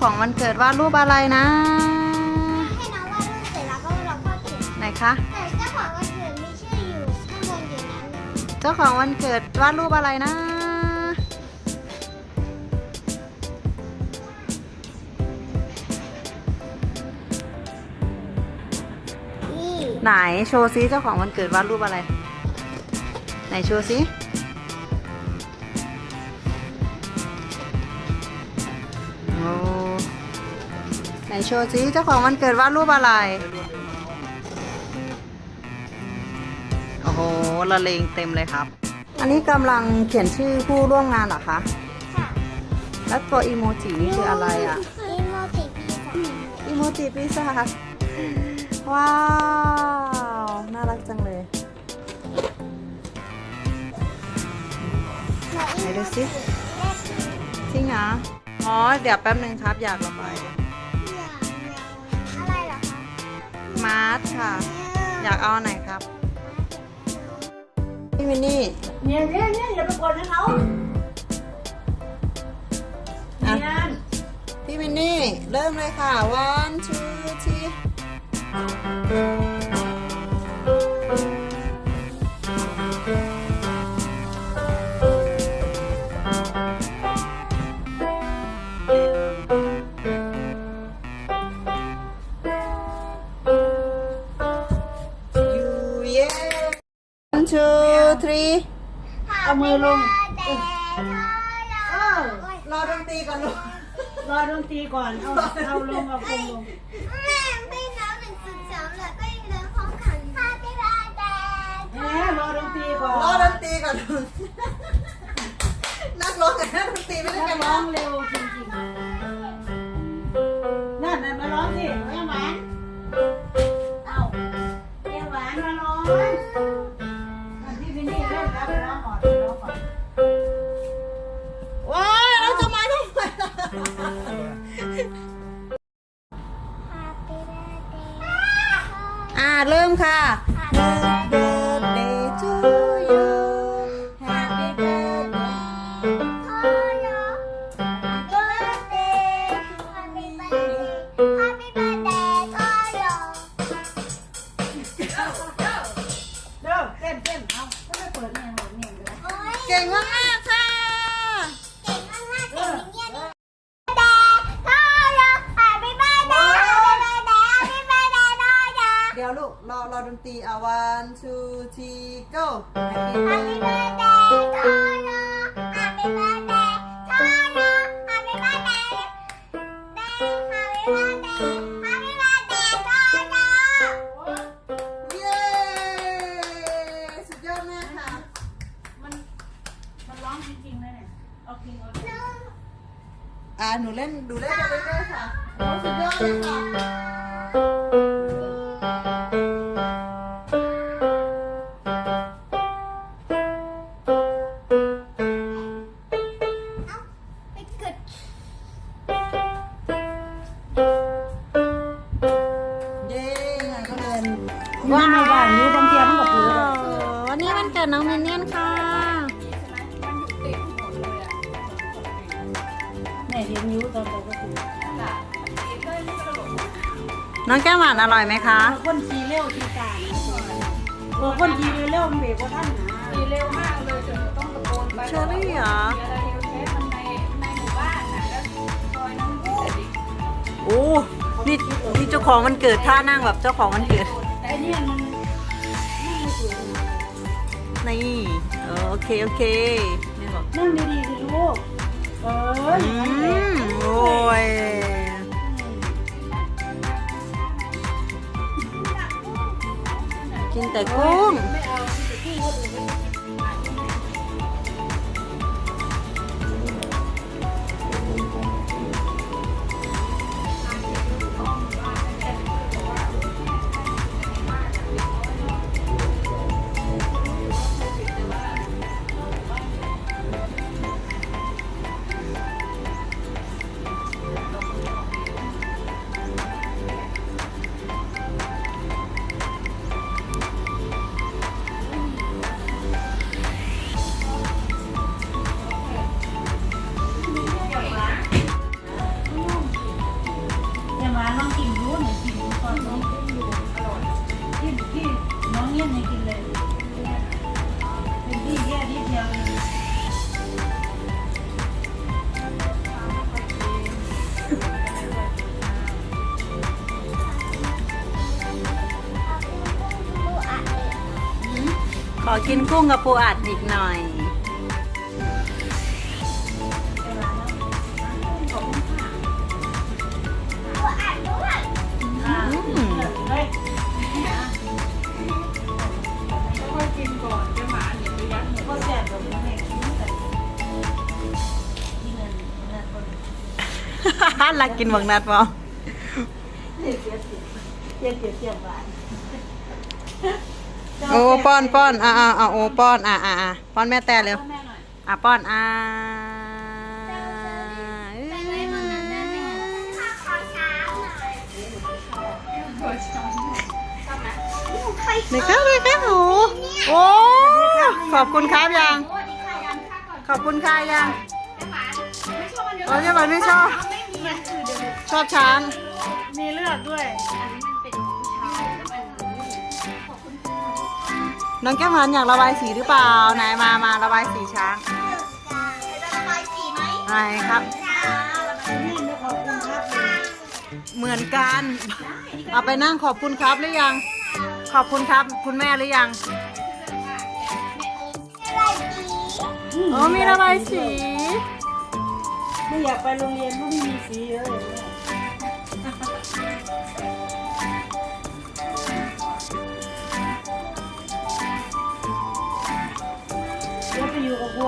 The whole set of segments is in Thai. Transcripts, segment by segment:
ของวันเกิดวาดรูปอะไรนะ ให้น้องวาดรูปเสร็จแล้วก็เราก็เขียนไหนคะ แต่เจ้าของวันเกิดมีชื่ออยู่ข้างบนอยู่นั้นเจ้าของวันเกิดวาดรูปอะไรนะ นี่ไหนโชว์ซิเจ้าของวันเกิดวาดรูปอะไร ไหนโชว์ซิ โชว์ซิเจ้าของวันเกิดวาดรูปอะไร โอ้โหละเลงเต็มเลยครับ อันนี้กำลังเขียนชื่อผู้ร่วมงานเหรอคะ ค่ะแล้วตัวอีโมจินี่คืออะไรอะ อีโมจิปีศาจอีโมจิปีศาจว้าว น่ารักจังเลย ไหนดูสิจริงเหรออ๋อ เดี๋ยวแป๊บหนึ่งครับ อยากระบาย มาร์ทค่ะ อยากเอาอันไหนครับ พี่มินนี่ เนี่ยเนี่ยเนี่ยอย่าไปกดให้เขาอะ เนี่ยพี่มินนี่ เริ่มเลยค่ะ one two three two three เอามือลงแต่เออรอดนตรีก่อนลูกรอดนตรีก่อน เอาเอาลงเอาคงลงแม่ไม่นับหนึ่งถึงสามเลยก็ยังเดินพร้อมกัน Happy birthday แหมรอดนตรีก่อนรอดนตรีก่อนลูกนักร้องกับนักดนตรีไม่ได้นักักนร้ร้อองงเร็วจริง 阿녕 히. น้องแก้มหวานอร่อยไหมคะ คนขี่เร็วขี่กลางโอ้คนขี่เร็วมันเบรกว่าท่านหาขี่เร็วมากเลยจนต้องตะโกนไปเชอรี่เหรอโอ้นี่นี่เจ้าของมันเกิดท่านั่งแบบเจ้าของมันเกิด แต่เนี่ยมันไม่สวยนี่โอเคโอเคนี่บอกนั่งดีๆสิลูกเอออืมโแต่กุ้ง กินกุ้งกับปูอัดอีกหน่อยตัวอ่านด้วยอ่าอืมเฮ้ยค่อยกินก่อนจะหมาเดี๋ยวไปยัดหมูก็แซ่บกับแม่กินแต่กินเงินเงินคนลักกินบักนัดเปล่าเจ็บเจ็บเจ็บเจ็บเจ็บบ้าน โอ้ป้อนป้อนอ่าอ่าอ่าโอ้ป้อนอ่าอ่าอ่าป้อนแม่แต่เร็วอยอะป้อนอ่าไปไว้บนนั้นได้ไหมข้าขอเช้าหน่อยเด็กครับเด็กครับโอ้โอ้ขอบคุณครับยังสวัสดีค่ะยังขอบคุณค่ะยังแม่หวานไม่ชอบมันเยอะโอ้ยยังไงไม่ชอบ ชอบช้าง มีเลือดด้วย น้องแก้มหวานอยากระบายสีหรือเปล่าไหนมามาระบายสีช้างจะระบายสีไหมไหนครับจ้าระบายนี่ไม่ขอบคุณครับ เหมือนกันเอาไปนั่งขอบคุณครับหรือยัง ขอบคุณครับ คุณแม่หรือยังระบายสีโอ้มีระบายสี ไม่อยากไปโรงเรียนเพราะไม่มีสีเลยเนี่ย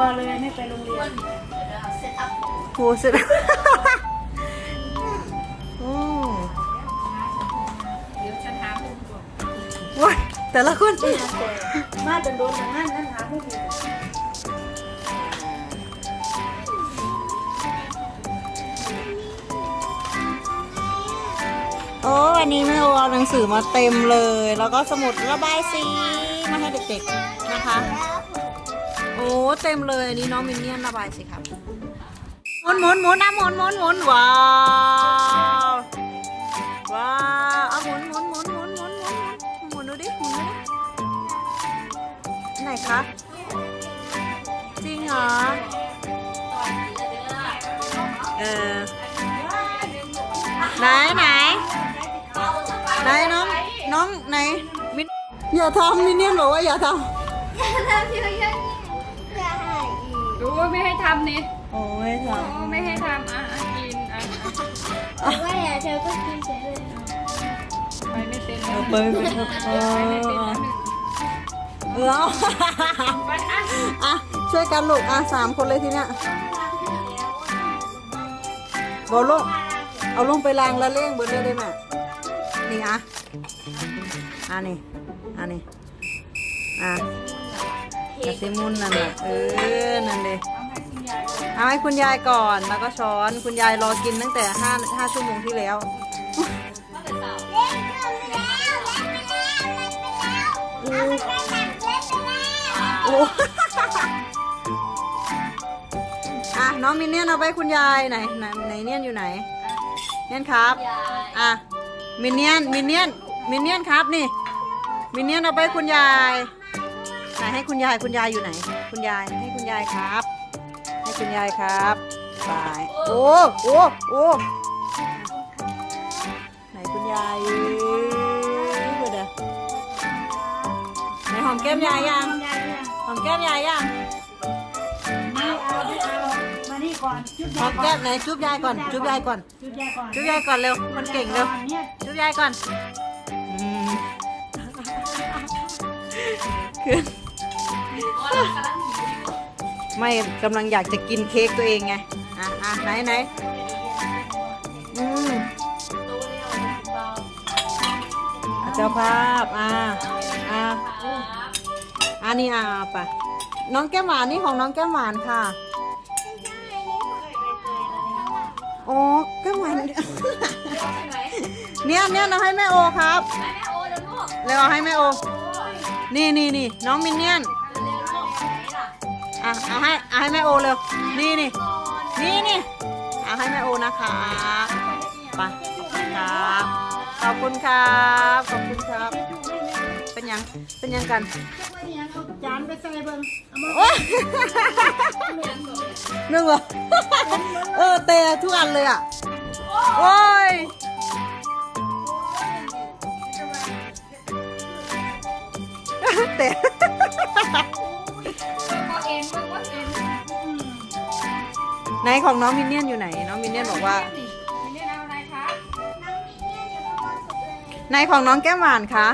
วเลย ไม่ไปโรงเรียนเซตอัพครูสุดโอ้โว้ยแต่ละคนมาจนโดนอย่างนั้นนั่นหาไม่ถูกโอ้วันนี้แม่โอเอาหนังสือมาเต็มเลย แล้วก็สมุดระบายสีมาให้เด็กๆนะคะ อ้เต็มเลยอันนี้น้องมินเนี่ยนระบายสิครับหมุนหมุนหมุนนะหมุนหมุนหมุนว้าวว้าวเอาหมุนหมุนหมุนหมุนหมุนหมุนหมุนดูดิหมุนดูดิไหนคะจริงเหรอเออไหนไหนไหนน้องน้องไหนมินอย่าทำมินเนี่ยนบอกว่าอย่าทำอย่าทำเยอะ อีกรู้ว่าไม่ให้ทำนี่โอ้ยทโอ้ไม่ให้ทำอะอะกินอะอะว่าอย่าเธอก็กินเฉยเลยไปไม่เป็นำแล้เอาวไปไปเอไปไม่เป็นอแล้วหนึ่งแล้วไปอะอะช่วยกันลูกอะสามคนเลยทีเนี้ยบอลลงเอาลงไปล้างแล้วเล่งเบนเลยได้ไหมนี่อะอะนี่อะนี่อะ กระซิมุนนั่นแหละเออ นั่นเลยเอาให้คุณยายก่อนแล้วก็ช้อนคุณยายรอกินตั้งแต่ห้าห้าชั่วโมงที่แล้วเล่นเกินไปแล้วเล่นไปแล้วเล่นไปแล้วเอาไปเล่นแบบเล่นไปแล้วโอ้อะน้องมินเนี่ยนเอาไปคุณยายไหนไหนไหนเนียนอยู่ไหนเนียนครับอะมินเนี่ยนมินเนี่ยนมินเนี่ยนครับนี่มินเนี่ยนเอาไปคุณยาย ไหนให้คุณยายคุณยายอยู่ไหน คุณยายให้คุณยายครับ ให้คุณยายครับไปโอ้โอ้โอ้ไหนคุณยายเอ้ยเดี๋ยวไหนหอมแก้มยายยังยายเนี่ยหอมแก้มยายยังไม่เอาไม่เอามานี่ก่อนจุดหอมแก้มไหนจุ๊บยายก่อนจุ๊บยายก่อนจุดยายก่อนจุ๊บยายก่อนเร็วมันเก่งเร็วเนี่ยจุ๊บยายก่อนอืมคือ ไม่กำลังอยากจะกินเค้กตัวเองไง อะอะไหนไหนอืมอะเจ้าภาพ อะอะอันนี้อะเอาไปน้องแก้มหวานนี่ของน้องแก้มหวานค่ะโอ้แก้มหวานเนี่ยเนี่ยนะให้แม่โอครับแม่โอ้เดี๋ยวลูกเร็วเอาให้แม่โอ นี่นี่นี่น้องมินเนี่ยน อะเอาให้เอาให้แม่โอเร็ว นี่นี่นี่นี่เอาให้แม่โอนะคะไปครับ ขอบคุณครับ ขอบคุณครับ เป็นยัง เป็นยังกันจานไปใส่เบิ่งเอามาโอ๊ยนึกเหรอเออเตะทุกอันเลยอะ โอ้ยเตะ ไหนของน้องมินเนี่ยนอยู่ไหน น้องมินเนี่ยนบอกว่ามินเนี่ยนเอาอะไรคะน้องมีเนี่ยอยู่บนความสุขเลยในของน้องแก้มหวานค่ะ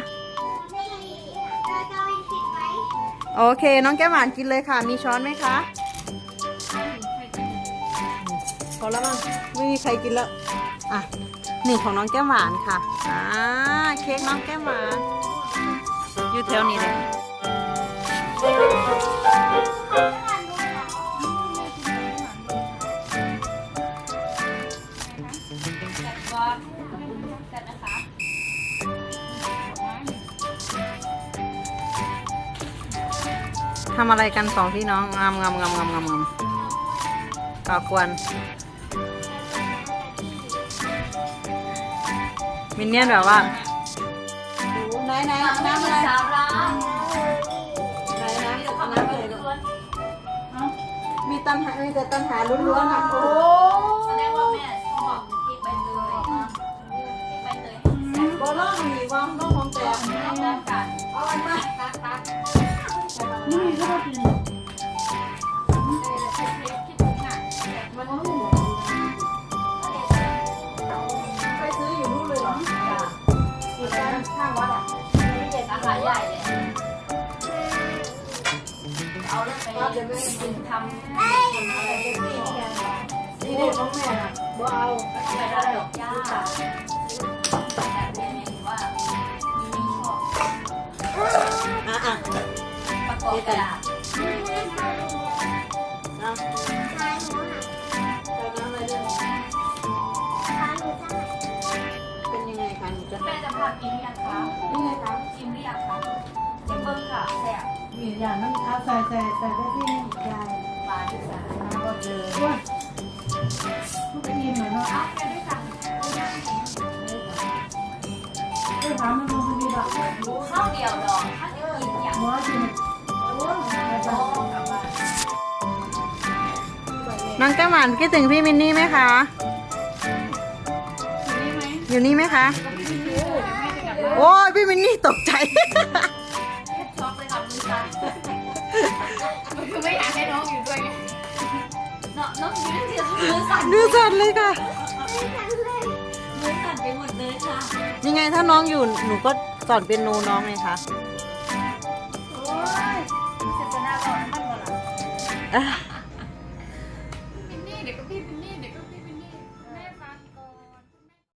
โอเค น้องแก้มหวานกินเลยค่ะ มีช้อนไหมคะพอแล้วมั้งไม่มีใครกินแล้วอะหนี่งของน้องแก้มหวานค่ะอ่าเค้กน้องแก้มหวานอยู่แถวนี้เลย ทำอะไรกันสองพี่น้องงามงามงามงามงามงามก่อกวนมินเนี่ยนแบบว่าไหนไหนน้ำอะไรสาวร้านไหนน้ำน้ำอะไรลูกมีตันหามีแต่ตันหาล้วนๆอะโอ้ เอาเรื่องไปกินทำอะไรเก็บซี่เนี่ยนี่เด็กน้องแม่น่ะบ่เอาไม่ได้ดอกย่าแต่เรียนเองว่ามีนี่ชอบอะอะประกอบกระดาษเอาชายหนูหักเอาน้ำอะไรด้วยขาหนูจะเป็นยังไงคะหนูจะแม่จะพากินหรือยังคะนี่ไงคะชิมหรือยังคะชิมเบิ้งค่ะแซ่บ มีอย่างนั้นเอาใส่ใส่ใส่ได้ที่ยายปลาที่สามมาก็เจอว่าทุกทีเหมือนเนาะเอาแค่ด้วยกันไปถามมันดูดีแบบข้าวเดียวดอกถ้าจะกินอย่างหมอกินโอ้ยไปโตบ้านกลับบ้าน้องแก้มหวานคิดถึงพี่มินนี่ไหมคะ อยู่นี่ไหมคะ โอ้ยพี่มินนี่ตกใจ ช็อกเลยค่ะมือสั่นมันคือไม่อยากให้น้องอยู่ด้วยไงเนาะน้องอยู่ด้วยมือสั่นดูสัตว์เลยค่ะมือสั่นไปหมดเลยค่ะยังไงถ้าน้องอยู่หนูก็สอนเป็นโนน้องไงคะโอ้ยจะจะน่าร้อนมันหมดละอะ